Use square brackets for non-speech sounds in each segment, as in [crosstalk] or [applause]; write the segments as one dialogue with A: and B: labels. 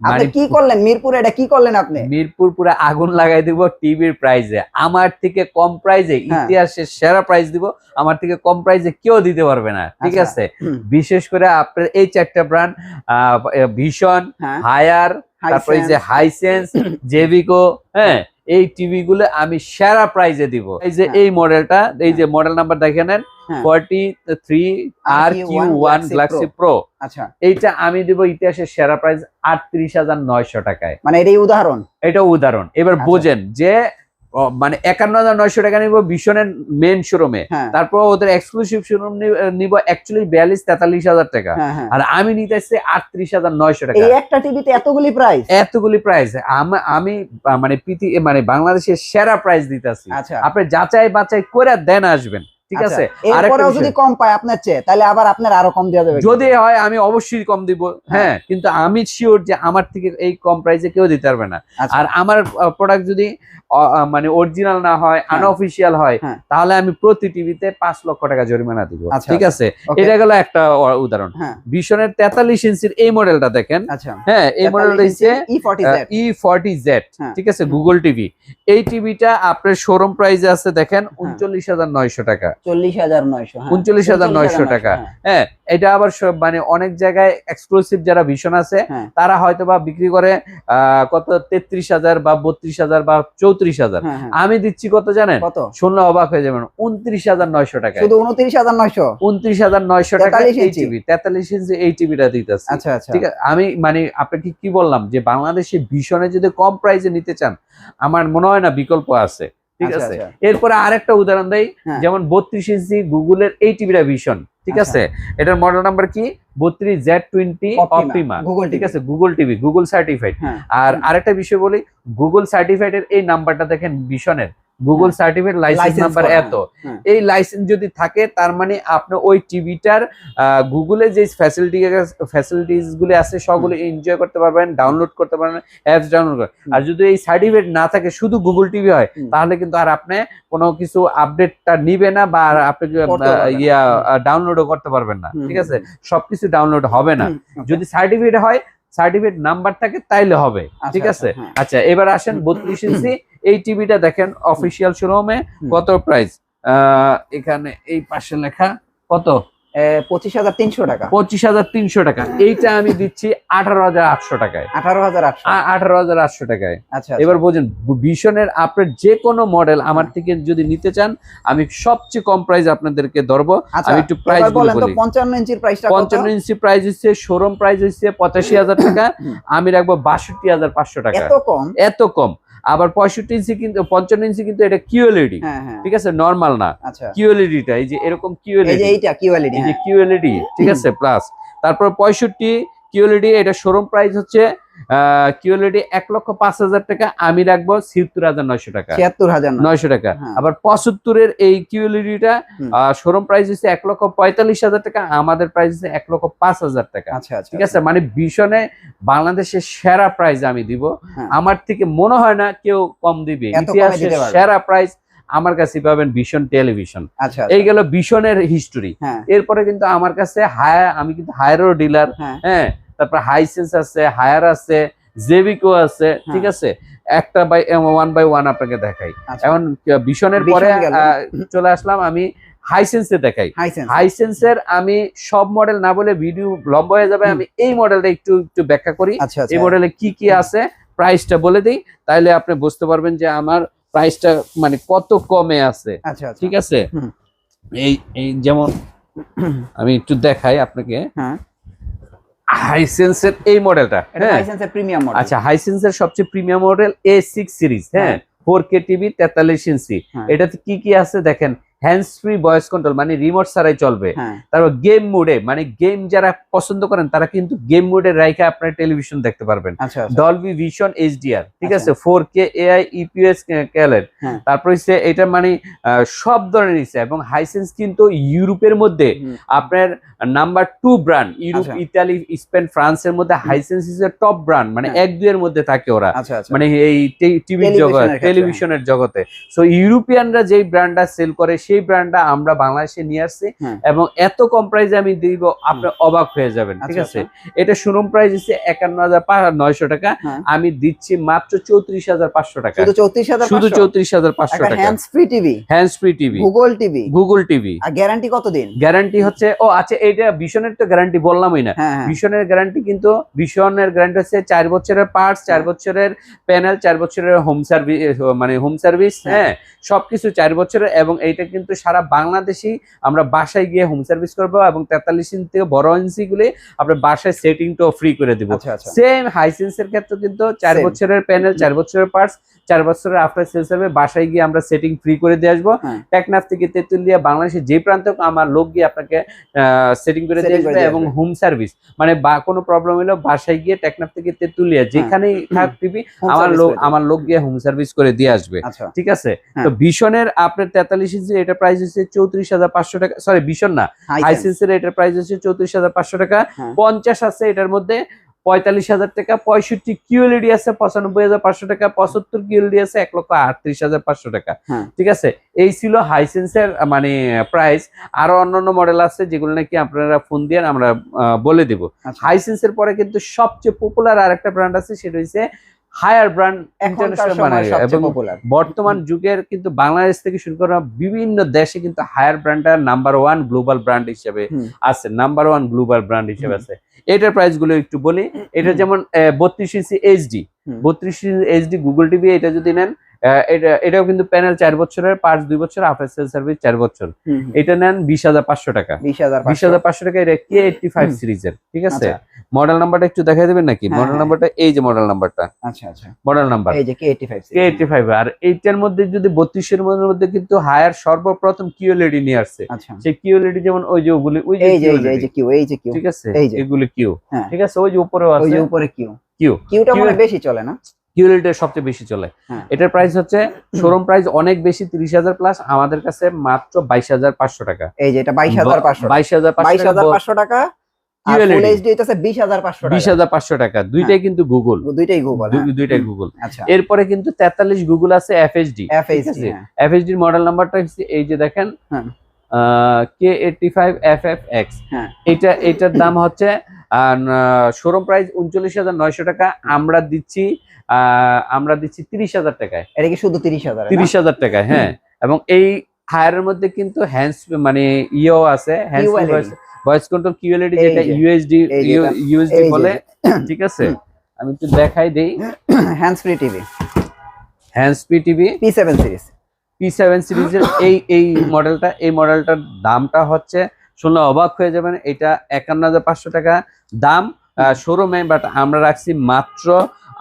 A: আপনি
B: মানে
A: কি করলেন? মিরপুরে এটা কি করলেন আপনি?
B: মিরপুর পুরো আগুন লাগাই দিব টিভির প্রাইজে আমার থেকে কম প্রাইজে
A: হ্যাঁ।
B: ইতিহাসের সেরা প্রাইজ দিব আমার থেকে কম প্রাইজে কেউ দিতে পারবে না ঠিক
A: আচ্ছা।
B: আছে? বিশেষ করে আপনার এই চারটা ব্র্যান্ড ভীষণ
A: হ্যাঁ।
B: হায়ার তারপরে যে হাইসেন্স জেভিকো [coughs] হ্যাঁ? এই টিভি গুলো আমি সেরা প্রাইজে দিব। এই যে
A: হ্যাঁ।
B: এই মডেলটা এই যে মডেল নাম্বার দেখে নেন
A: হ্যাঁ।
B: ফর্টি থ্রি আর কিউ ওয়ান প্রো
A: আচ্ছা।
B: এইটা আমি দিব ইতিহাসের সেরা প্রাইস আটত্রিশ হাজার নয়শো টাকায়।
A: মানে এটাই উদাহরণ?
B: এটা উদাহরণ। এবার
A: আচ্ছা।
B: বোঝেন যে মানে একান্ন হাজার নয়শো টাকা নিব ভীষণের মেন শোরুমে
A: হ্যাঁ।
B: তারপর ওদের এক্সক্লুসিভ শোরুম নিব অ্যাকচুয়ালি বিয়াল্লিশ তেতাল্লিশ হাজার টাকা।
A: হ্যাঁ হ্যাঁ।
B: আর আমি নিতে আসছি আটত্রিশ হাজার নয়শো টাকা।
A: একটা টিভিতে এতগুলি প্রাইস
B: এতগুলি প্রাইস আমি মানে পৃথিবী মানে বাংলাদেশের সেরা প্রাইস দিতে
A: আচ্ছা।
B: আপনি যাচাই বাছাই করে দেন আসবেন। ঠিক
A: আচ্ছা,
B: আছে?
A: এরপরেও যদি কম পায় আপনার চেয়ে তাহলে আবার আপনার আরও কম দেওয়া যাবে
B: যদি হয় আমি অবশ্যই কম দিব। হ্যাঁ। কিন্তু আমি শিওর যে আমার থেকে এই কম প্রাইসে কেউ দিতে পারবে না।
A: আচ্ছা,
B: আর আমার প্রোডাক্ট যদি মানে অরিজিনাল না হয়
A: হ্যাঁ।
B: আনঅফিসিয়াল হয়
A: হ্যাঁ।
B: তাহলে আমি প্রতি টিভিতে পাঁচ লক্ষ টাকা জরিমানা দিব।
A: আচ্ছা,
B: ঠিক আছে? এটা গেল একটা উদাহরণ।
A: হ্যাঁ।
B: ভীষণের তেতাল্লিশ ইঞ্চির এই মডেলটা দেখেন।
A: আচ্ছা।
B: হ্যাঁ এই মডেলটা হচ্ছে
A: ই ফর্টি
B: জেড
A: হ্যাঁ।
B: ঠিক আছে? গুগল টিভি এই টিভিটা আপনার শোরুম প্রাইসে আছে দেখেন
A: হ্যাঁ।
B: উনচল্লিশ হাজার নয়শো টাকা।
A: হ্যাঁ।
B: উনচল্লিশ হাজার নয়শো টাকা।
A: হ্যাঁ,
B: হ্যাঁ এটা আবার মানে অনেক জায়গায় এক্সক্লুসিভ যারা ভীষণ আছে
A: হ্যাঁ।
B: তারা হয়তো বা বিক্রি করে কত তেত্রিশ হাজার বা বত্রিশ হাজার বা চৌত্রিশ হাজার। আমি দিচ্ছি কত জানেন? শুনলে অবাক হয়ে যাবেন উনত্রিশ হাজার নয়শো টাকা
A: শুধু উনত্রিশ হাজার নয়শো?
B: উনত্রিশ হাজার নয়শো টাকা এই টিভি তেতাল্লিশ ইঞ্চি এই টিভিটা দিতেছে।
A: আচ্ছা আচ্ছা।
B: ঠিক আছে আমি মানে আপনাকে কি বললাম যে বাংলাদেশে ভীষণে যদি কম প্রাইসে নিতে চান আমার মনে হয় না বিকল্প আছে। ঠিক
A: আচ্ছা,
B: আছে?
A: আচ্ছা।
B: এরপরে আরেকটা উদাহরণ দেই
A: হ্যাঁ।
B: যেমন বত্রিশ ইঞ্চি গুগলের এই টিভিটা ভীষণ ঠিক
A: আচ্ছা।
B: আছে? এটার মডেল নাম্বার কি? বত্রিশ জেড টোয়েন্টি অপটিমা ঠিক আছে? গুগল টিভি গুগল সার্টিফাইড
A: হ্যাঁ।
B: আর আরেকটা বিষয় বলি গুগল সার্টিফাইড এর এই নাম্বারটা দেখেন ভীষণের। গুগল সার্টিফিকেট লাইসেন্স নাম্বার এত।
A: হ্যাঁ।
B: এই লাইসেন্স যদি থাকে তার মানে আপনি ওই টিভিটার গুগলে যে ফ্যাসিলিটি ফ্যাসিলিটিসগুলো আছে সবগুলো এনজয় করতে পারবেন ডাউনলোড করতে পারবেন অ্যাপস ডাউনলোড আর যদি এই সার্টিফিকেট না থাকে শুধু গুগল টিভি হয় তাহলে কিন্তু আর আপনি কোনো কিছু আপডেটটা নিবে না বা আর আপনি। ইয়া ডাউনলোডও করতে পারবেন না ঠিক আছে? সবকিছু ডাউনলোড হবে না। যদি সার্টিফিকেট হয় সার্টিফিকেট নাম্বার থাকে তাইলে হবে
A: আচ্ছা,
B: ঠিক আছে?
A: আচ্ছা, হ্যাঁ।
B: আচ্ছা এবার আসেন বত্রিশ ইঞ্চি এই টিভিটা দেখেন অফিসিয়াল শোরুমে। কত প্রাইস এখানে এই পাশে লেখা কত?
A: পঁচিশ হাজার তিনশো টাকা।
B: পঁচিশ হাজার তিনশো টাকা। এইটা আমি দিচ্ছি আঠারো হাজার আটশো টাকায়।
A: আঠারো হাজার
B: আঠারো হাজার আটশো টাকায়।
A: আচ্ছা
B: এবার বোঝেন ভীষণের আপনার যে কোনো মডেল আমার। থেকে যদি নিতে চান আমি সবচেয়ে কম প্রাইস আপনাদেরকে ধরবো।
A: আচ্ছা
B: আমি একটু প্রাইস
A: পঞ্চান্ন ইঞ্চির প্রাইসটা
B: পঞ্চান্ন ইঞ্চি প্রাইস হচ্ছে শোরুম প্রাইস হচ্ছে পঁচাশি হাজার টাকা। আমি রাখব বাষট্টি হাজার পাঁচশো টাকা।
A: এত কম?
B: এত কম। আবার পঁয়ষট্টি ইঞ্চি কিন্তু পঞ্চান্ন ইঞ্চি কিন্তু এটা কিউএলইডি
A: হ্যাঁ হ্যাঁ।
B: ঠিক আছে? নর্মাল না।
A: আচ্ছা।
B: কিউএলইডিটা এই যে এরকম কিউএলইডি
A: এইটা কিউএলইডি
B: এই যে কিউএলইডি ঠিক আছে? প্লাস তারপর পঁয়ষট্টি কিউএলইডি এটা শোরুম প্রাইস হচ্ছে কিউএলইডি এক লক্ষ পাঁচ হাজার টাকা আমি রাখব ছিয়াত্তর হাজার নয়শো টাকা।
A: ছিয়াত্তর হাজার
B: নয়শো। টাকা।
A: হ্যাঁ।
B: আবার পঁচাত্তরের এই
A: হুম।
B: শোরুম প্রাইস হচ্ছে এক লক্ষ পঁয়তাল্লিশ হাজার টাকা আমাদের প্রাইস হচ্ছে এক লক্ষ পাঁচ হাজার টাকা।
A: আচ্ছা আচ্ছা
B: ঠিক আছে? মানে ভীষণে বাংলাদেশের সেরা প্রাইস আমি দিব।
A: হ্যাঁ।
B: আমার থেকে মনে হয় না কেউ কম দিবে। ইতিহাসের সেরা প্রাইস আমার কাছে পাবেন ভীষণ টেলিভিশন
A: আচ্ছা
B: এই গেল ভীষণের হিস্টোরি
A: হ্যাঁ।
B: এরপরে কিন্তু আমার কাছে হায়া আমি কিন্তু হায়ারও ডিলার
A: হ্যাঁ।
B: তারপর হাইসেন্স আছে হায়ার আছে জেভিকো আছে ঠিক আছে? একটা বাই ওয়ান বাই ওয়ান আপনাকে দেখাই।
A: আচ্ছা।
B: এখন ভীষণের পরে চলে আসলাম আমি হাইসেন্সে দেখাই। হাইসেন্সের আমি সব মডেল না বলে ভিডিও লম্বা হয়ে যাবে আমি এই মডেলটা একটু একটু ব্যাখ্যা করি।
A: আচ্ছা আচ্ছা।
B: এই মডেলে কি কি আছে প্রাইসটা বলে দিই তাহলে আপনি বুঝতে পারবেন যে আমার প্রাইসটা মানে কত কমে আছে। ঠিক আছে? এই এই যেমন আমি একটু দেখাই আপনাকে।
A: হ্যাঁ।
B: হাইসেন্সের এই মডেলটা হ্যাঁ?
A: হাইসেন্সের প্রিমিয়াম মডেল
B: আচ্ছা হাইসেন্সের সবচেয়ে premium model A six series হ্যাঁ? ফোর কে টিভি তেতাল্লিশ ইঞ্চি
A: হ্যাঁ।
B: এটাতে কি কি আছে দেখেন? হ্যান্ডস ফ্রি ভয়েস কন্ট্রোল মানে রিমোট ছাড়াই চলবে।
A: হ্যাঁ।
B: তারপর গেম মোডে মানে গেম যারা পছন্দ করেন তারা কিন্তু গেম মোডে রাইখে আপনার টেলিভিশন দেখতে পারবেন। ডলবি ভিশন এইচডিআর ঠিক
A: আচ্ছা।
B: আছে? ফোর কে এআই ইপিএস ক্যালের
A: হ্যাঁ।
B: তারপর হচ্ছে এটা মানে সব ধরনের ইচ্ছে এবং হাইসেন্স কিন্তু ইউরোপের মধ্যে আপনার number two brand Europe. Italy Spain ফ্রান্সের মধ্যে Hisense is a top brand মানে
A: হ্যাঁ।
B: এক দুইয়ের মধ্যে থাকে ওরা।
A: আচ্ছা আচ্ছা।
B: মানে এই টিভির জগৎ
A: টেলিভিশনের
B: জগতে। সো ইউরোপিয়ানরা যেই ব্র্যান্ডটা সেল করে সেই ব্র্যান্ডটা আমরা বাংলাদেশে নিয়ে আসছি
A: হ্যাঁ।
B: এবং এত কম প্রাইসে আমি দিব আপনি অবাক হয়ে যাবেন ঠিক
A: আচ্ছা,
B: আছে? এটা শোরুম প্রাইস হচ্ছে একান্ন হাজার নয়শো টাকা।
A: হ্যাঁ।
B: আমি দিচ্ছি মাত্র চৌত্রিশ হাজার পাঁচশো টাকা।
A: শুধু চৌত্রিশ হাজার
B: পাঁচশো? টাকা।
A: Hands free TV
B: hand free TV
A: Google TV
B: Google TV
A: আর গ্যারান্টি কতদিন?
B: গ্যারান্টি হচ্ছে ও আচ্ছা এইটা ভীষণের তো গ্যারান্টি বললামই না।
A: হ্যাঁ হ্যাঁ।
B: ভীষণের গ্যারান্টি কিন্তু ভীষণের গ্যারান্টি হচ্ছে চার বছরের পার্টস চার
A: হ্যাঁ।
B: বছরের প্যানেল চার বছরের হোম সার্ভিস মানে হোম সার্ভিস
A: হ্যাঁ।
B: হ্যাঁ সবকিছু চার বছরের এবং এইটা কিন্তু সারা বাংলাদেশেই আমরা বাসায় গিয়ে হোম সার্ভিস করব এবং তেতাল্লিশ ইঞ্চি থেকে বড় ইঞ্চি গুলি আমরা বাসায় সেটিংটাও ফ্রি করে দেবো।
A: আচ্ছা আচ্ছা।
B: সেম হাইসেন্সের ক্ষেত্রে কিন্তু চার বছরের প্যানেল চার বছরের পার্টস চার বছরের আফটার সেলস হবে বাসায় গিয়ে আমরা সেটিং ফ্রি করে দিয়ে আসব।
A: হ্যাঁ।
B: টেকনাফ থেকে তেতুলিয়া বাংলাদেশের যে প্রান্ত আমার লোক গিয়ে আপনাকে সেটিং করে দিয়ে আসবে এবং হোম সার্ভিস মানে বা কোনো প্রবলেম হলো বাসায় গিয়ে টেকনাফ থেকে তেতুলিয়া যেখানেই [coughs] থাক টিভি আমার লোক আমার লোক গিয়ে হোম সার্ভিস করে দিয়ে আসবে।
A: আচ্ছা।
B: ঠিক আছে?
A: হ্যাঁ।
B: তো ভীষণের আপনার তেতাল্লিশ ইঞ্চি এটা প্রাইস হচ্ছে চৌত্রিশ হাজার পাঁচশো টাকা সরি ভীষণ না।
A: হাই
B: হাইসেন্সের এটার প্রাইস হচ্ছে চৌত্রিশ হাজার পাঁচশো টাকা।
A: হ্যাঁ।
B: পঞ্চাশ আছে এটার মধ্যে পঁয়তাল্লিশ হাজার টাকা পঁয়ষট্টি কিউএলইডি আছে পঁচানব্বই হাজার পাঁচশো টাকা পঁচাত্তর কিউএলডি আছে এক লক্ষ আটত্রিশ হাজার পাঁচশো টাকা।
A: হ্যাঁ।
B: ঠিক আছে? এই ছিল হাইসেন্সের মানে প্রাইস আরও অন্যান্য মডেল আছে যেগুলো নাকি আপনারা ফোন দিয়ে আমরা বলে দিব।
A: আচ্ছা।
B: হাইসেন্সের পরে কিন্তু সবচেয়ে পপুলার আরেকটা ব্র্যান্ড আছে সেটা হচ্ছে হায়ার ব্র্যান্ড ইন্টারন্যাশনাল মানে বর্তমান যুগের কিন্তু বাংলাদেশ থেকে শুরু করা বিভিন্ন দেশে কিন্তু হায়ার ব্র্যান্ডটা নাম্বার ওয়ান গ্লোবাল ব্র্যান্ড হিসেবে আছে নাম্বার ওয়ান গ্লোবাল ব্র্যান্ড হিসেবে আছে। এটার প্রাইসগুলো একটু বলি এটা যেমন বত্রিশ ইঞ্চি এইচডি বত্রিশ ইঞ্চি এইচডি গুগল টিভি এটা যদি নেন এটা এটাও কিন্তু প্যানেল চার বছরের পাঁচ দুই বছর আফটার সেল সার্ভিস চার বছর। এটা নেন বিশ হাজার পাঁচশো টাকা। বিশ হাজার পাঁচশো। টাকা এটা কে এইটটি ফাইভ সিরিজের ঠিক আছে?
A: আচ্ছা।
B: মডেল নাম্বারটা একটু দেখাই দেবেন নাকি?
A: হ্যাঁ,
B: মডেল
A: হ্যাঁ।
B: নাম্বারটা এই যে মডেল নাম্বারটা
A: আচ্ছা আচ্ছা।
B: মডেল নাম্বার
A: এই যে K eighty five
B: K eighty five আর এইটার মধ্যে যদি বত্রিশের মধ্যে কিন্তু হায়ার সর্বপ্রথম কিউএলইডি নিয়ে আসছে।
A: আচ্ছা।
B: সেই কিউএলইডি যেমন ওই যে ওগুলি ওই যে
A: এই যে এই যে এই কিউ এই যে কিউ
B: ঠিক আছে?
A: এই যে।
B: এগুলি কিউ
A: হ্যাঁ।
B: ঠিক আছে? ওই যে উপরেও
A: ওই
B: আছে।
A: যে উপরে কিউ
B: কিউ
A: কিউটা মানে বেশি চলে না?
B: কিউএলইডি সবচেয়ে বেশি চলে।
A: হ্যাঁ।
B: এটার প্রাইস হচ্ছে শোরুম প্রাইস অনেক বেশি তিরিশ হাজার প্লাস আমাদের কাছে মাত্র বাইশ হাজার পাঁচশো টাকা।
A: এই যে এটা বাইশ হাজার পাঁচশো
B: বাইশ হাজার
A: পাঁচশো টাকা আচ্ছা।
B: এরপরে কিন্তু তেতাল্লিশ গুগল আছে এফএসডি। এফএসডি মডেল নাম্বারটা হচ্ছে এই যে দেখেন
A: হ্যাঁ।
B: K eighty five F F X. এটা এটার দাম হচ্ছে শোরুম প্রাইস উনচল্লিশ হাজার নয়শো টাকা। আমরা দিচ্ছি আমরা দিচ্ছি তিরিশ হাজার টাকায়।
A: এটা কি শুধু তিরিশ হাজার
B: তিরিশ হাজার টাকায় হ্যাঁ। এবং এই হায়ারের মধ্যে কিন্তু হ্যান্ডস মানে ইও আছে ভয়েস কন্ট্রোল কিউএলইডি যেটা ইউএসডি ইউএসডি বলে ঠিক আছে? আমি একটু দেখাই দেই।
A: Hands free TV
B: hands P TV
A: P seven series
B: P seven সিরিজের এই এই মডেলটা এই মডেলটার দামটা হচ্ছে শুনলে অবাক হয়ে যাবেন এটা একান্ন হাজার পাঁচশো টাকা দাম শোরুমে বাট আমরা রাখছি মাত্র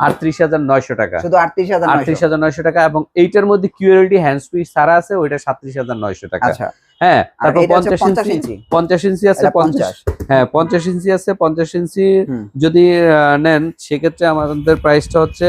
B: আটত্রিশ হাজার নয়শো টাকা।
A: শুধু আটত্রিশ হাজার
B: আটত্রিশ হাজার নয়শো টাকা এবং এইটার মধ্যে কিউএলডি হ্যান্ড সারা আছে ওইটা সাতত্রিশ হাজার নয়শো টাকা।
A: আচ্ছা।
B: হ্যাঁ তারপর পঞ্চাশ ইঞ্চি।
A: ইঞ্চি।
B: পঞ্চাশ ইঞ্চি আছে পঞ্চাশ। হ্যাঁ পঞ্চাশ ইঞ্চি আছে পঞ্চাশ ইঞ্চি যদি নেন সেক্ষেত্রে আমাদের প্রাইসটা হচ্ছে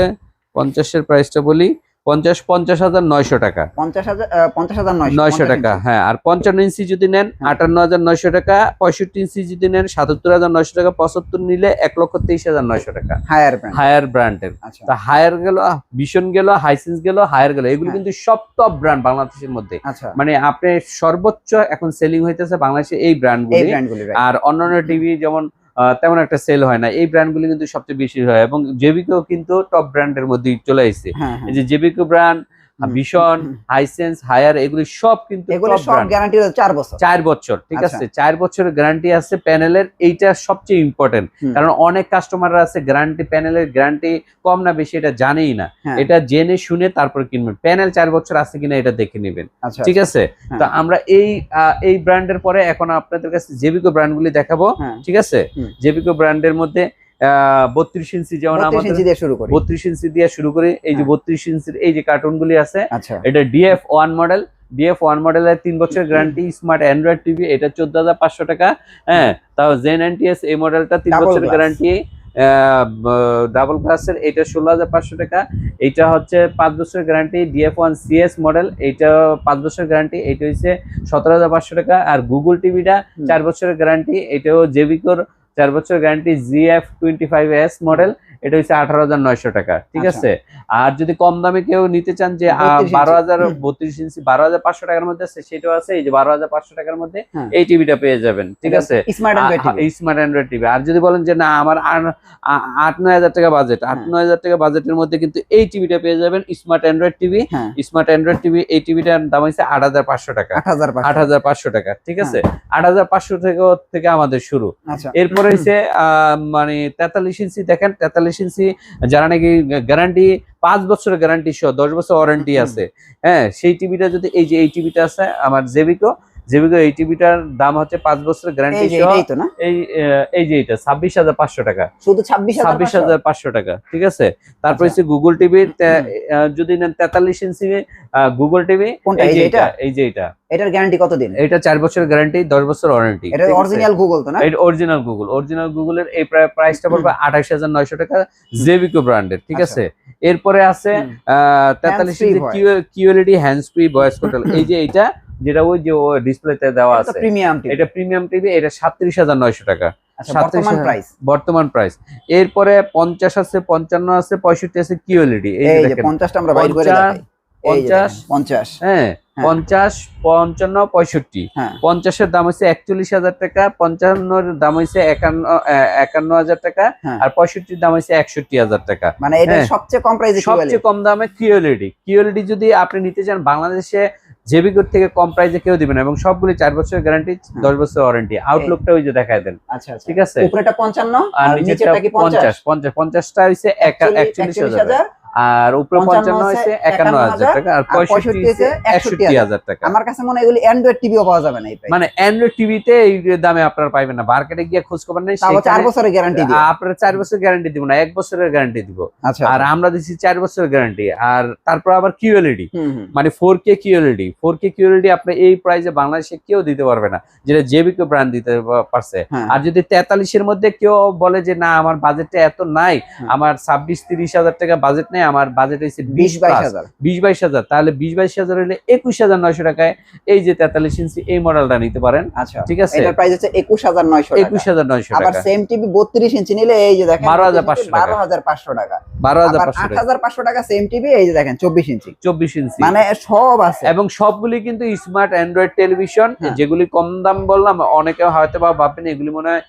B: পঞ্চাশের প্রাইসটা বলি পঞ্চাশ পঞ্চাশ হাজার নয়শো টাকা।
A: পঞ্চাশ হাজার আহ, পঞ্চাশ হাজার নয়শো
B: নয়শো টাকা হ্যাঁ আর পঞ্চান্ন ইঞ্চি যদি নেন
A: হ্যাঁ।
B: আটান্ন হাজার নয়শো টাকা পঁয়ষট্টি ইঞ্চি যদি নেন সাতাত্তর হাজার নয়শো টাকা পঁচাত্তর নিলে এক লক্ষ তেইশ হাজার নয়শো টাকা।
A: হায়ার ব্র্যান্ড
B: হায়ার ব্র্যান্ডের
A: আচ্ছা।
B: তা হায়ার গেল ভীষণ গেল হাইসেন্স গেল হায়ার গেল। এগুলো
A: হ্যাঁ।
B: কিন্তু সব টপ ব্র্যান্ড বাংলাদেশের মধ্যে।
A: আচ্ছা।
B: মানে আপনি সর্বোচ্চ এখন সেলিং হইতেছে বাংলাদেশে এই ব্র্যান্ডগুলি আর অন্যান্য টিভি যেমন তেমন একটা সেল হয় না এই ব্র্যান্ডগুলি কিন্তু সবচেয়ে বেশি হয় এবং জেবিকেও কিন্তু টপ ব্র্যান্ডের মধ্যেই চলে আসছে
A: হ্যাঁ হ্যাঁ
B: এই যে জেবিকো ব্র্যান্ড। ভীষণ হাইসেন্স হায়ার এগুলি সব কিন্তু।
A: গ্যারান্টি চার বছর।
B: চার বছর ঠিক
A: আচ্ছা।
B: আছে? চার বছরের গ্যারান্টি আছে প্যানেলের এইটা সবচেয়ে ইম্পর্টেন্ট কারণ অনেক কাস্টমাররা আছে গ্যারান্টি প্যানেলের গ্যারান্টি কম না বেশি এটা জানেই না।
A: হ্যাঁ।
B: এটা জেনে শুনে তারপর কিনবেন। প্যানেল চার বছর আছে কিনা এটা দেখে নেবেন।
A: আচ্ছা
B: ঠিক আছে?
A: হ্যাঁ।
B: তো আমরা এই এই ব্র্যান্ডের পরে এখন আপনাদের কাছে জেবিকো ব্র্যান্ডগুলি দেখাবো।
A: হ্যাঁ।
B: ঠিক আছে? জেবিকো ব্র্যান্ডের মধ্যে বত্রিশ ইঞ্চি যেমন
A: বত্রিশ ইঞ্চি দিয়ে শুরু করি।
B: বত্রিশ ইঞ্চি দিয়ে শুরু করে। এই যে
A: হ্যাঁ।
B: বত্রিশ ইঞ্চির এই যে কার্টুনগুলি আছে
A: আচ্ছা।
B: এটা DF one model. DF one মডেলের তিন বছরের গ্যারান্টি স্মার্ট অ্যান্ড্রয়েড টিভি এটা চোদ্দ হাজার পাঁচশো টাকা। হ্যাঁ তাও জেন এনটিএস এই মডেলটা তিন। গ্যারান্টি ডাবল গ্লাসের এটা ষোলো হাজার পাঁচশো টাকা। এইটা হচ্ছে পাঁচ বছরের guarantee DF one CS model. এইটা পাঁচ বছরের গ্যারান্টি এইটা হচ্ছে সতেরো হাজার পাঁচশো টাকা। আর গুগল টিভিটা চার বছরের গ্যারান্টি এটাও জেবিকোর চার বছরের guarantee GF twenty five S model এটা হচ্ছে আঠারো হাজার নয়শো টাকা ঠিক
A: আচ্ছা।
B: আছে? আর যদি কম দামে কেউ নিতে চান যে বারো হাজার বত্রিশ ইঞ্চি বারো হাজার পাঁচশো টাকার মধ্যে আছে সেটাও আছে এই যে বারো হাজার পাঁচশো টাকার মধ্যে
A: হ্যাঁ।
B: এই টিভিটা পেয়ে যাবেন ঠিক আছে?
A: স্মার্ট অ্যান্ড্রয়েড টিভি
B: স্মার্ট আর যদি বলেন যে না আমার আট নয় হাজার টাকা বাজেট আট
A: হ্যাঁ।
B: নয় হাজার টাকা বাজেটের মধ্যে কিন্তু এই টিভিটা পেয়ে যাবেন স্মার্ট অ্যান্ড্রয়েড টিভি
A: হ্যাঁ।
B: স্মার্ট অ্যান্ড্রয়েড টিভি এই টিভিটার দাম হচ্ছে আট হাজার পাঁচশো টাকা।
A: আট হাজার
B: পাঁচশো। টাকা ঠিক আছে? আট হাজার পাঁচশো থেকে থেকে আমাদের শুরু।
A: আচ্ছা।
B: এরপরে হচ্ছে আহ, মানে তেতাল্লিশ ইঞ্চি দেখেন তেতাল্লিশ ইঞ্চি যারা নাকি গ্যারান্টি পাঁচ বছরের গ্যারান্টি সহ দশ বছর ওয়ারেন্টি আছে। হ্যাঁ সেই টিভিটা যদি এই যে এই টিভিটা আছে আমার জেবিকো জেবিকো এই টিভিটার দাম হচ্ছে পাঁচ বছরের গ্যারান্টি সহ
A: না
B: এই এই যে এটা ছাব্বিশ হাজার পাঁচশো টাকা
A: শুধু ছাব্বিশ হাজার
B: পাঁচশো টাকা ঠিক আছে তারপর
A: আচ্ছা।
B: হচ্ছে গুগল টিভির যদি নেন তেতাল্লিশ ইঞ্চি গুগল টিভি? এই যে এটা? এই যে এটা
A: এটার গ্যারান্টি কতদিন
B: এটা চার বছরের গ্যারান্টি দশ বছর ওয়ারেন্টি
A: এটা অরিজিনাল গুগল তো না
B: এটা অরিজিনাল গুগল অরিজিনাল গুগলের এই প্রাইসটা পড়বে আঠাশ হাজার নয়শো টাকা জেবিকো ব্র্যান্ডের ঠিক
A: আচ্ছা।
B: আছে এরপরে আছে। তেতাল্লিশ। QLED hand free voice control এই যে এটা যেটা ওই যে ডিসপ্লেতে দেওয়া আছে।
A: প্রিমিয়াম টিভি
B: এটা প্রিমিয়াম টিভি এটা সাতত্রিশ হাজার নয়শো টাকা।
A: আচ্ছা
B: 37
A: বর্তমান প্রাইস
B: বর্তমান প্রাইস এরপরে পঞ্চাশ আছে পঞ্চান্ন আছে পঁয়ষট্টি আছে কিউএলইডি এই যে
A: এই যে পঞ্চাশটা আমরা
B: পঞ্চাশ, হ্যাঁ
A: হ্যাঁ।
B: পঞ্চাশ পঞ্চান্ন পঁয়ষট্টি।
A: হ্যাঁ।
B: পঞ্চাশের দাম হচ্ছে একচল্লিশ হাজার টাকা পঞ্চান্নর দাম হচ্ছে একান্ন একান্ন হাজার টাকা। আর পঁয়ষট্টির দাম হচ্ছে একষট্টি হাজার টাকা।
A: মানে এটা। সবচেয়ে কম প্রাইসে
B: সবচেয়ে কম দামে কিউএলইডি কিউএলইডি যদি আপনি নিতে চান বাংলাদেশে জেবিকোর থেকে কম প্রাইসে কেউ দিবে না এবং সবগুলি চার বছরের গ্যারান্টি। দশ বছর ওয়ারেন্টি আউটলুকটা ওই যে দেখায় দেন।
A: আচ্ছা আচ্ছা।
B: ঠিক আছে?
A: উপরেটা পঞ্চান্ন
B: আর
A: কি পঞ্চাশ?
B: পঞ্চাশ। পঞ্চাশ পঞ্চাশটা হচ্ছে একচল্লিশ হাজার। আর উপরে
A: পঞ্চান্ন
B: একান্ন হাজার টাকা আর পঁয়ষট্টি একষট্টি হাজার। টাকা।
A: আমার কাছে মনে হয় এগুলি অ্যান্ড্রয়েড টিভিও পাওয়া যাবে না এই
B: মানে অ্যান্ড্রয়েড টিভিতে এই দামে আপনারা পাইবেন না। মার্কেটে গিয়ে খোঁজ খবর নেই
A: তাও চার বছরের গ্যারান্টি
B: আপনারা চার বছর গ্যারান্টি দিব না এক বছরের গ্যারান্টি দিব।
A: আচ্ছা।
B: আর আমরা দিচ্ছি চার বছরের গ্যারান্টি আর তারপর আবার কিউএলইডি
A: হুম
B: মানে four K QLED four K QLED আপনি এই প্রাইসে বাংলাদেশে কেউ দিতে পারবে না যেটা জেবিকে ব্র্যান্ড দিতে পারছে।
A: হ্যাঁ।
B: আর যদি তেতাল্লিশের মধ্যে কেউ বলে যে না আমার বাজেটটা এত নাই
A: হ্যাঁ।
B: আমার ছাব্বিশ তিরিশ হাজার টাকা বাজেট নেই আমার বাজেট হচ্ছে
A: বিশ বাইশ হাজার।
B: বিশ বাইশ হাজার। তাহলে বিশ বাইশ হাজার হলে একুশ হাজার নয়শো টাকায় এই যে তেতাল্লিশ ইঞ্চি এই মডেলটা নিতে পারেন।
A: আচ্ছা।
B: ঠিক আছে?
A: এটার প্রাইস হচ্ছে একুশ হাজার নয়শো
B: একুশ হাজার নয়শো
A: আবার সেম টিভি বত্রিশ ইঞ্চি নিলে এই যে দেখেন
B: বারো হাজার পাঁচশো
A: বারো হাজার পাঁচশো টাকা।
B: বারো হাজার
A: আট হাজার পাঁচশো টাকা সেম টিভি এই যে দেখেন চব্বিশ ইঞ্চি।
B: চব্বিশ ইঞ্চি।
A: মানে সব আছে।
B: এবং সবগুলি কিন্তু স্মার্ট অ্যান্ড্রয়েড টেলিভিশন। যেগুলি কম দাম বললাম অনেকে হয়তো বা ভাববেন এগুলি মনে হয়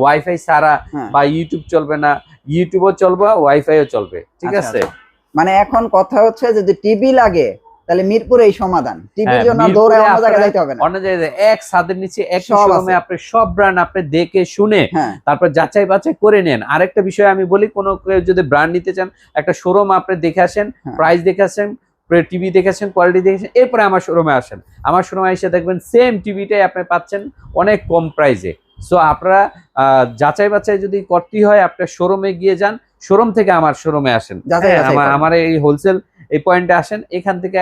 B: ওয়াইফাই ছাড়া
A: হ্যাঁ।
B: বা ইউটিউব চলবে না। ইউটিউবও চলবে ওয়াইফাইও চলবে। ঠিক
A: আচ্ছা,
B: আছে?
A: মানে এখন কথা হচ্ছে যদি টিভি লাগে তাহলে মিরপুরে এই সমাধান। টিভির
B: হ্যাঁ,
A: জন্য দৌড়ে অন্য জায়গায় যাইতে হবে না।
B: অন্য জায়গায় এক ছাদের নিচে এক শোরুমে আপনি সব ব্র্যান্ড আপনি দেখে শুনে
A: হ্যাঁ।
B: তারপর যাচাই বাছাই করে নেন। আরেকটা বিষয় আমি বলি কোনো কেউ যদি ব্র্যান্ড নিতে চান একটা শোরুম আপনি দেখে আসেন
A: হ্যাঁ।
B: প্রাইস দেখে আসেন টিভি দেখেছেন কোয়ালিটি দেখেছেন এরপরে আমার শোরুমে আসেন। আমার শোরুমে এসে দেখবেন সেম টিভিটাই আপনি পাচ্ছেন অনেক কম প্রাইসে সো আপনারা আহ, যাচাই বাছাই যদি করতে হয় আপনার শোরুমে গিয়ে যান শোরুম থেকে আমার শোরুমে আসেন। হ্যাঁ, আমার এই হোলসেল এই পয়েন্টে আসেন। এখান থেকে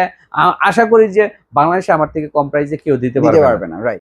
B: আশা করি যে বাংলাদেশে আমার থেকে কম প্রাইসে কেউ দিতে
A: দিতে
B: পারবে না।
A: পারবে না রাইট